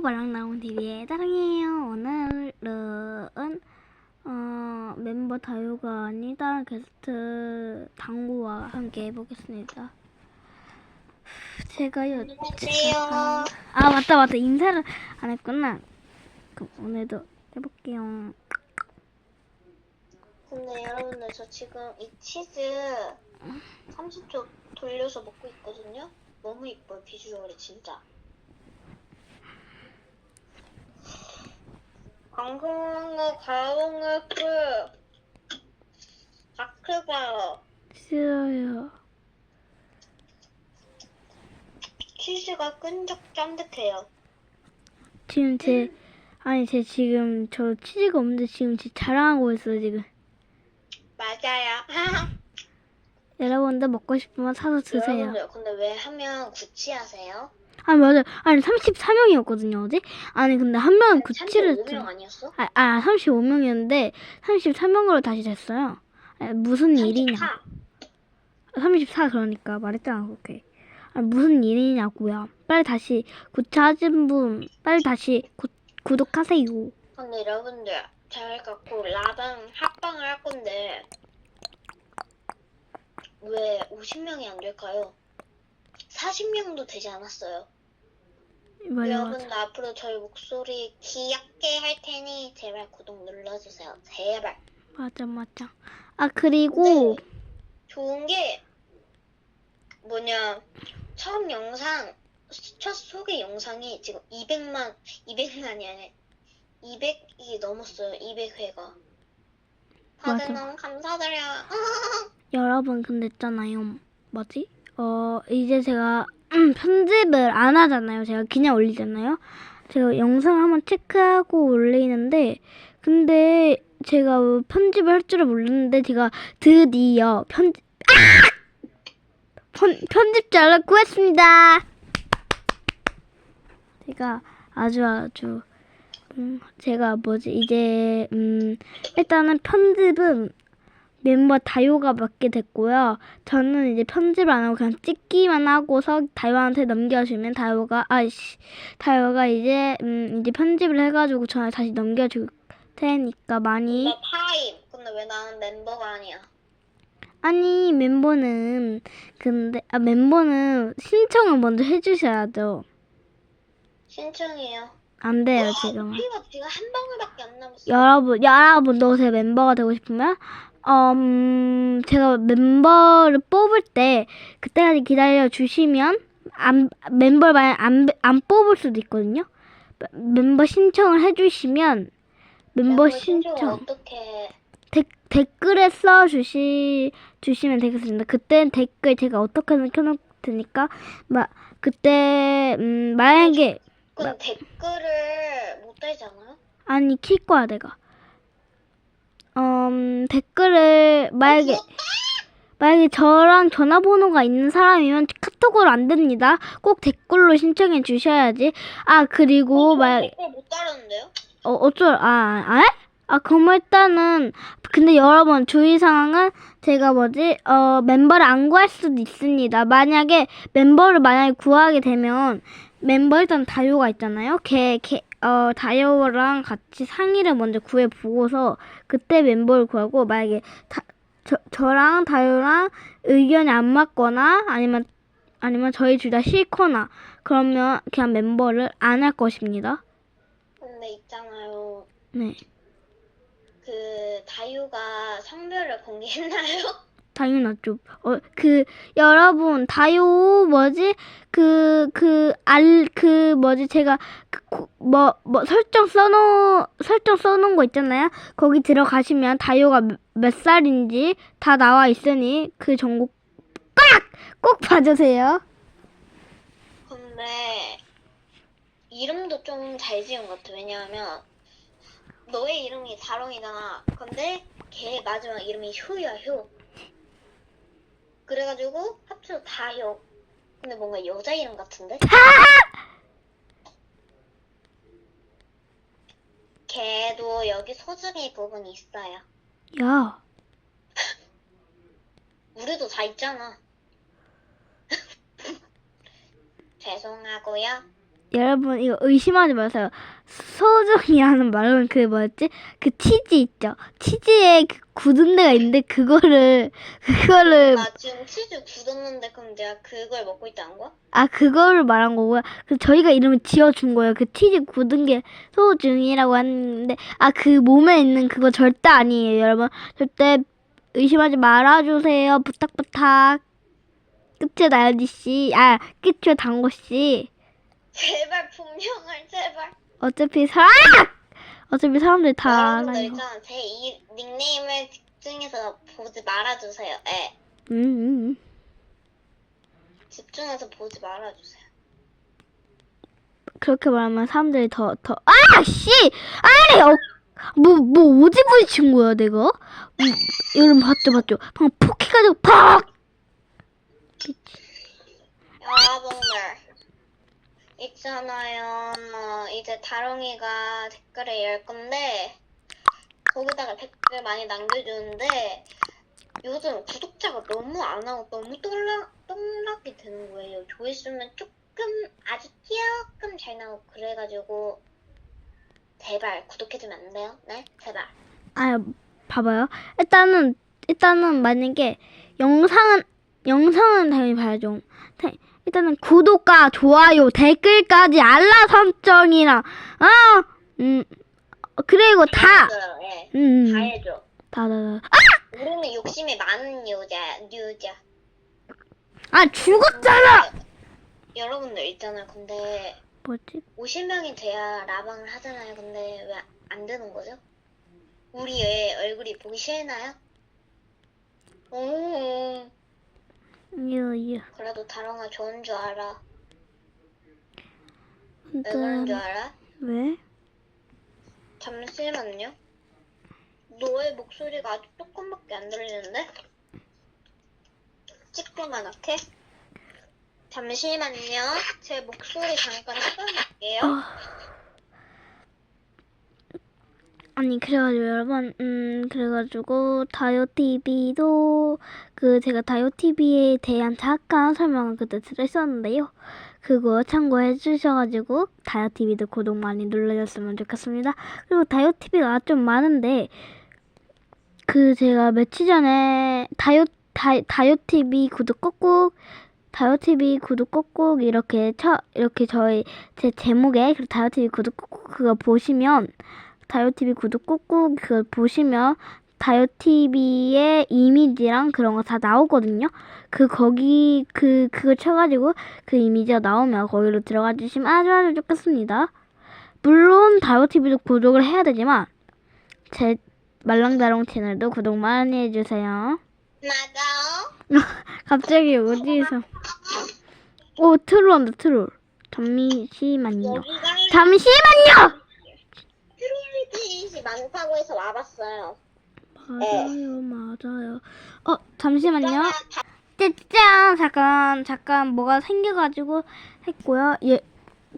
말랑 나온 TV의 따랑이에요. 오늘은 어, 멤버 다요가 아닌 다른 게스트 당구와 함께 해보겠습니다. 제가요. 안녕하세요. 아 맞다 맞다 인사를 안 했구나. 그럼 오늘도 해볼게요. 근데 여러분들 저 지금 이 치즈 30초 돌려서 먹고 있거든요. 너무 이뻐요 비주얼이 진짜. 방송을 가공을 그 다크가요. 싫어요. 치즈가 끈적 쫀득해요. 지금 제 아니 제 지금 저 치즈가 없는데 지금 제 자랑하고 있어요 지금. 맞아요. 여러분들 먹고 싶으면 사서 드세요. 여러분들 근데 왜 하면 구치하세요? 아 맞아. 아니 34명이었거든요 어제. 아니 근데 한 명은 구치를 35명 아니었어? 아, 아 35명이었는데 33명으로 다시 됐어요. 아, 무슨 일이냐? 34. 34 그러니까 말했잖아 그렇게. 아, 무슨 일이냐고요. 빨리 다시 구차하신 분 빨리 다시 구, 구독하세요. 근데 여러분들 잘 갖고 라방 합방을 할 건데 왜 50명이 안 될까요? 40명도 되지 않았어요. 맞아 맞아. 여러분들 앞으로 저희 목소리 귀엽게 할 테니 제발 구독 눌러주세요. 제발. 맞아 맞아. 아 그리고 네. 좋은 게 뭐냐 처음 영상 첫 소개 영상이 지금 200만 200만이 아니라 200이 넘었어요. 200회가. 다들 맞아. 너무 감사드려요. 여러분 근데 있잖아요. 뭐지? 어 이제 제가 편집을 안 하잖아요. 제가 그냥 올리잖아요. 제가 영상 한번 체크하고 올리는데 근데 제가 편집을 할 줄을 몰랐는데 제가 드디어 편집 아! 편, 편집자를 구했습니다. 제가 아주 아주 음, 제가 뭐지 이제 음 일단은 편집은 멤버 다요가 맡게 됐고요. 저는 이제 편집을 안 하고 그냥 찍기만 하고서 다요한테 넘겨주면 다요가 아이씨 다요가 이제 음 이제 편집을 해가지고 저한테 다시 넘겨줄 테니까 많이 나 타임. 근데 왜 나는 멤버가 아니야? 아니 멤버는 근데 아 멤버는 신청을 먼저 해주셔야죠. 신청이에요. 안 돼요 지금은. 피가 지금 한 방울밖에 안 남았어. 여러분, 여러분 도 제 멤버가 되고 싶으면, 어, 음, 제가 멤버를 뽑을 때, 그때까지 기다려 주시면, 안, 멤버를 만약 안, 안 뽑을 수도 있거든요? 멤버 신청을 해주시면, 멤버 신청, 어떻게 데, 댓글에 써 주시, 주시면 되겠습니다. 그땐 댓글 제가 어떻게든 켜놓을 테니까, 막, 그때, 음, 만약에, 근데 댓글을 못 달잖아요? 아니, 킬 거야, 내가. 음, 댓글을, 만약에, 만약에 저랑 전화번호가 있는 사람이면 카톡으로 안 됩니다. 꼭 댓글로 신청해 주셔야지. 아, 그리고, 만약, 댓글 못 달았는데요? 어, 어쩔, 아, 아? 아, 그럼 일단은, 근데 여러분, 주의 사항은 제가 뭐지, 어, 멤버를 안 구할 수도 있습니다. 만약에, 멤버를 만약에 구하게 되면, 멤버 일단 다요가 있잖아요? 걔, 걔, 어, 다요랑 같이 상의를 먼저 구해보고서, 그때 멤버를 구하고, 만약에, 다, 저, 저랑 다요랑 의견이 안 맞거나, 아니면, 아니면 저희 둘 다 싫거나, 그러면 그냥 멤버를 안 할 것입니다. 근데 있잖아요. 네. 그 다유가 성별을 공개했나요? 당연하죠. 어, 그, 여러분, 다요, 뭐지? 그, 그, 알, 그, 뭐지? 제가, 그, 고- 뭐, 뭐, 설정 써놓, 설정 써놓은 거 있잖아요? 거기 들어가시면 다요가 몇, 몇 살인지 다 나와 있으니 그 정보 꽉! 꼭 봐주세요. 근데 이름도 좀 잘 지은 것 같아. 왜냐하면 너의 이름이 다롱이잖아. 근데 걔 마지막 이름이 효야 효. 그래가지고 합쳐서 다효. 근데 뭔가 여자 이름 같은데? 걔도 여기 소중이 부분이 있어요. 야, 우리도 다 있잖아. 죄송하고요. 여러분 이거 의심하지 마세요. 소중히 하는 말은 그 뭐였지? 그 치즈 있죠. 치즈에 그 굳은 데가 있는데 그거를 그거를 나 지금 치즈 굳었는데 그럼 내가 그걸 먹고 있다는 거야? 아 그거를 말한 거고요. 그 저희가 이름을 지어준 거예요. 그 치즈 굳은 게 소중이라고 하는데 아 그 몸에 있는 그거 절대 아니에요, 여러분. 절대 의심하지 말아주세요. 부탁 부탁. 끝에 나연지 씨, 아 끝에 당고 씨. 제발 분명을 제발. 어차피 사람 어차피 사람들이 다 여러분들 알아요. 있잖아 제 이 닉네임을 집중해서 보지 말아주세요. 예. 음, 음. 집중해서 보지 말아주세요. 그렇게 말하면 사람들이 더 더 아 씨! 아니 어, 뭐뭐 어디 부딪힌 거야 내가? 음, 여러분 봤죠 봤죠? 방금 폭 해가지고 팍! 여러분들 있잖아요. 어, 이제 다롱이가 댓글을 열 건데 거기다가 댓글 많이 남겨주는데 요즘 구독자가 너무 안 하고 너무 똥락, 똥락이 되는 거예요. 조회수는 조금 아주 조금 잘 나오고 그래가지고 제발 구독해주면 안 돼요? 네? 제발. 아 봐봐요. 일단은 일단은 만약에 영상은 영상은 당연히 봐야죠. 태- 일단은 구독과 좋아요 댓글까지 알람 설정이랑 아음 그리고 다 해줘요, 예. 음, 다 해줘. 다, 다, 다. 우리는 욕심이 많은 여자, 여자. 아, 죽었잖아! 여러분들 있잖아요. 근데 뭐지? 50명이 돼야 라방을 하잖아요. 근데 왜 안 되는 거죠? 우리의 얼굴이 보기 싫나요? 오, 유유. 그래도 다롱아 좋은 줄 알아. 왜 그런 줄 알아? 왜? 잠시만요. 너의 목소리가 아주 조금밖에 안 들리는데? 찍고만 할게. 잠시만요. 제 목소리 잠깐 꺼볼게요. 아 니, 그래가지고 여러분, 음, 그래가지고, 다이오TV도, 그, 제가 다이오TV에 대한 잠깐 설명을 그때 드렸었는데요. 그거 참고해 주셔가지고, 다이오TV도 구독 많이 눌러줬으면 좋겠습니다. 그리고 다이오TV가 좀 많은데, 그, 제가 며칠 전에, 다이오, 다이, 다이오TV 구독 꾹꾹, 다이오TV 구독 꾹꾹, 이렇게 쳐, 이렇게 저희, 제 제목에, 그 다이오TV 구독 꾹꾹 그거 보시면, 다이오TV 구독 꾹꾹 그거 보시면 다이오TV의 이미지랑 그런 거 다 나오거든요. 그 거기 그 그거 쳐가지고 그 이미지가 나오면 거기로 들어가 주시면 아주 아주 좋겠습니다. 물론 다이오TV도 구독을 해야 되지만 제 말랑다롱 채널도 구독 많이 해주세요. 맞아요. 갑자기 어디서? 오 트롤 온다 트롤. 잠시만요. 잠시만요. 트롤릿이 많다고 해서 와봤어요. 맞아요, 맞아요. 어, 잠시만요. 짠! 잠깐, 잠깐, 뭐가 생겨가지고 했고요. 예,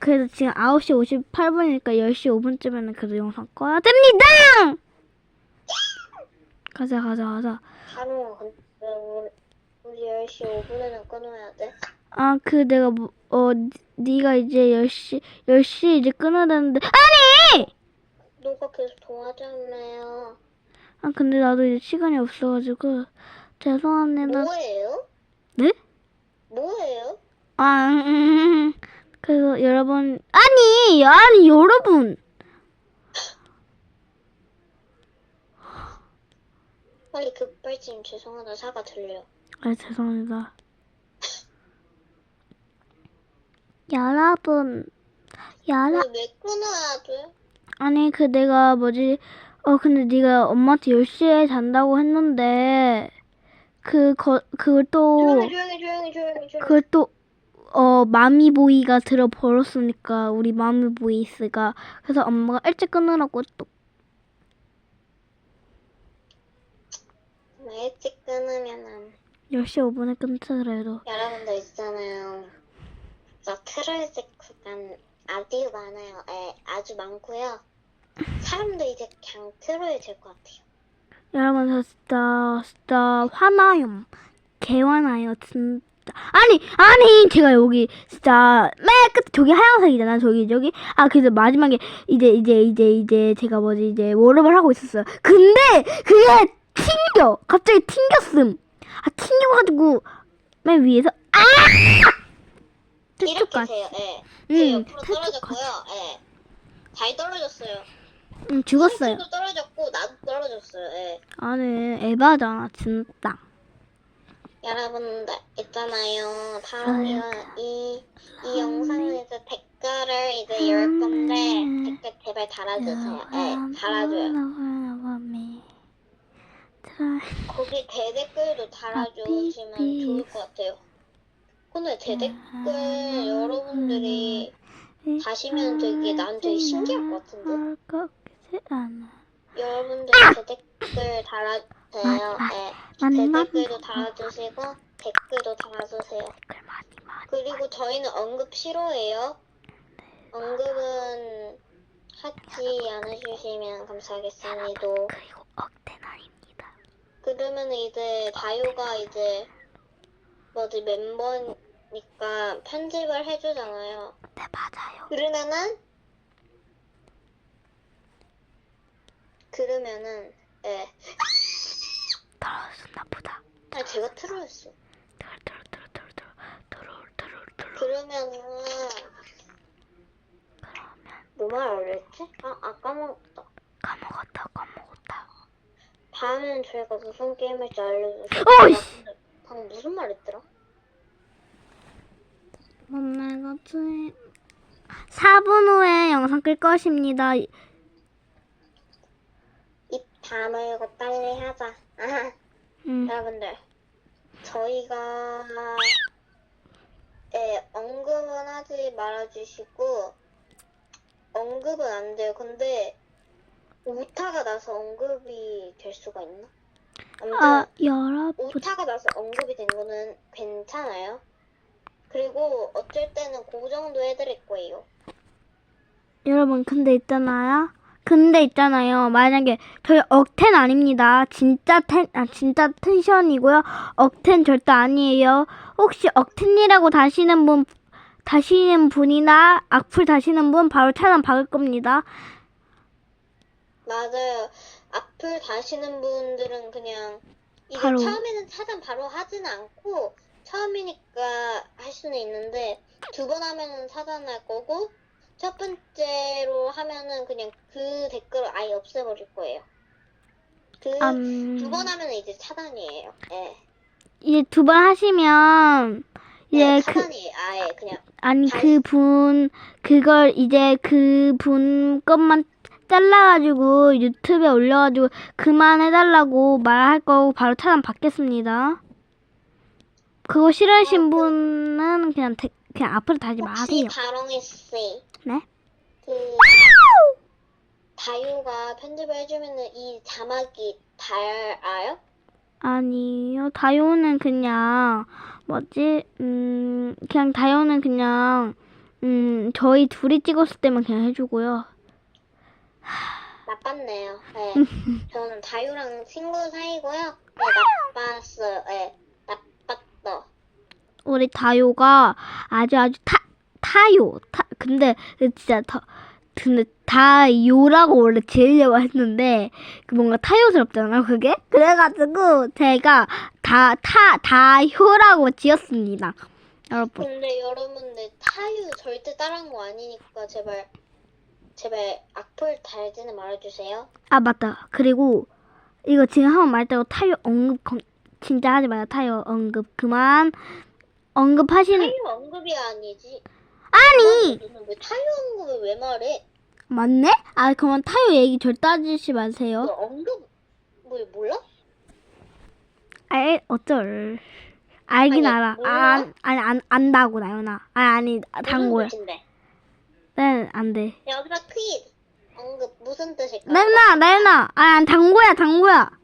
그래도 지금 9시 58분이니까 10시 5분쯤에는 그래도 영상 꺼야 됩니다! 가자, 가자, 가자. 바로 우리, 우리 10시 5분에는 끊어야 돼. 아, 그 내가, 뭐, 어, 니- 네가 이제 10시, 10시 이제 끊어야 되는데, 아니! 너가 계속 도와줬네요. 아, 근데 나도 이제 시간이 없어가지고, 죄송합니다. 뭐예요? 네? 뭐예요? 아, 음, 그래서 여러분, 아니, 아니, 여러분. 빨리 급발진 죄송하다 사과 들려. 아, 죄송합니다. 여러분, 여러, 왜 끊어야 돼? 아니, 그 내가 뭐지, 어, 근데 네가 엄마한테 10시에 잔다고 했는데, 그, 거, 그걸 또, 조용히 조용히 조용히 조용히 조용히. 그걸 또, 어, 마미보이가 들어버렸으니까, 우리 마미보이스가. 그래서 엄마가 일찍 끊으라고 또, 일찍 끊으면은 10시 5분에 끊자 그래도. 여러분들 있잖아요. 저 트롤색 구간 아주 많아요. 예, 아주 많고요. 사람들 이제 그냥 트롤이 될 것 같아요. 여러분 저 진짜 진짜 화나요. 개 화나요. 진짜 아니 아니 제가 여기 진짜 맨끝 저기 하얀색이잖아 저기 저기 아 그래서 마지막에 이제 이제 이제 이제 제가 뭐지 이제 워업을 하고 있었어요 근데 그게 튕겨 갑자기 튕겼음 아 튕겨가지고 맨 위에서 아 이렇게 세요. 예. 응, 제 옆으로. 떨어졌고요. 예. 잘 떨어졌어요. 응 죽었어요 도 떨어졌고 나도 떨어졌어요. 예. 아니 에바잖아 진짜 여러분들 있잖아요. 다롱이가 이, 이 이제 댓글을 이제 열 건데 댓글 제발 달아주세요. 예, 달아줘요. 거기 대댓글도 달아주시면 좋을 것 같아요. 근데 대댓글 여러분들이 다시면 되게 난 되게 신기할 것 같은데. 여러분들 대댓글 달아주세요. 예. 대댓글도 달아주시고 댓글도 달아주세요. 그리고 저희는 언급 싫어해요. 언급은 하지 않으시면 감사하겠습니다. 그리고 억텐 아닙니다. 그러면 이제 다효가 이제 뭐지 멤버니까 편집을 해주잖아요. 네 맞아요. 그러면은 그러면은 예. 떨어졌나 보다. 아 제가 틀어였어. 그러면은 뭐 말하려 했지? 아, 아 까먹었다. 까먹었다 까먹었다. 다음엔 저희가 무슨 게임 할지 알려주세요. 어이! 아, 근데 방금 무슨 말 했더라? 뭔말 같지? 4분 후에 영상 끌 것입니다. 입 다물고 빨리 하자. 아하. 음. 여러분들, 저희가 예, 언급은 하지 말아주시고 언급은 안 돼요. 근데 오타가 나서 언급이 될 수가 있나? 아무튼 아 여러분 오타가 나서 언급이 된 거는 괜찮아요. 그리고 어쩔 때는 고정도 해드릴 거예요. 여러분 근데 있잖아요. 근데 있잖아요. 만약에 저희 억텐 아닙니다. 진짜 텐, 아, 진짜 텐션이고요. 억텐 절대 아니에요. 혹시 억텐이라고 다시는 분, 다시는 분이나 악플 다시는 분 바로 차단 박을 겁니다. 맞아요. 앞을 다시는 분들은 그냥 이게 바로. 처음에는 차단 바로 하지는 않고 처음이니까 할 수는 있는데 두 번 하면은 차단할 거고 첫 번째로 하면은 그냥 그 댓글을 아예 없애버릴 거예요. 그두번 음, 하면은 이제 차단이에요. 예. 이제 두 번 하시면 네, 이제 그. 아예 그냥 아니 다그분 그걸 이제 그 분 것만 잘라가지고 유튜브에 올려가지고 그만해달라고 말할 거고 바로 차단 받겠습니다. 그거 싫으신 분은 그냥 대, 그냥 앞으로 혹시 마세요. 다롱이 씨, 네? 그 다유가 편집을 해주면은 이 자막이 달아요? 아니요 다요는 그냥 뭐지 음 그냥 다요는 그냥 음 저희 둘이 찍었을 때만 그냥 해주고요. 나빴네요. 네. 저는 다유랑 친구 사이고요. 네, 나빴어요. 네, 나빴어. 우리 다요가 아주 아주 타 타요. 타 근데 진짜 더 근데 다요라고 원래 지으려고 했는데 그 뭔가 타요스럽잖아 그게? 그래가지고 제가 다 타 다효라고 지었습니다. 여러분. 근데 여러분들 타유 절대 따라한 거 아니니까 제발 제발 악플 달지는 말아주세요. 아 맞다. 그리고 이거 지금 한 번 말했다고 타요 언급 건- 진짜 하지 마요. 타요 언급. 그만. 언급하시는 타유 언급이 아니지. 아니 너는 왜 언급을 왜 말해? 맞네 아 그만 타요 얘기 절대 하지 마세요 너 언급 뭐 몰라? 알 어쩔 알긴 아니, 알아 몰라? 아, 아니 안 안다고 나연아 아니 아니 무슨 뜻인데? 네 안돼 여기서 퀴즈 언급 무슨 뜻일까? 나연아 나연아 아니 단고야 단고야 응.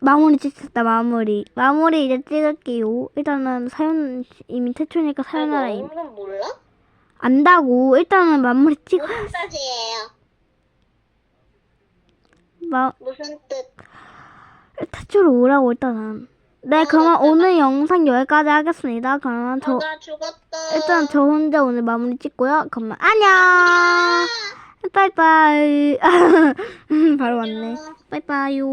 마무리 찍혔다 마무리 마무리 이제 찍을게요 일단은 사연 이미 태초니까 사연하라 임 몰라? 안다고 일단은 마무리 찍어 무슨 뜻이에요? 마 무슨 뜻? 태초로 오라고 일단은 네, 그러면 오늘 영상 여기까지 하겠습니다. 그러면 저, 어, 나 죽었어. 일단 저 혼자 오늘 마무리 찍고요. 그러면 안녕! 빠이빠이. 바로 왔네. 안녕. 빠이빠이요.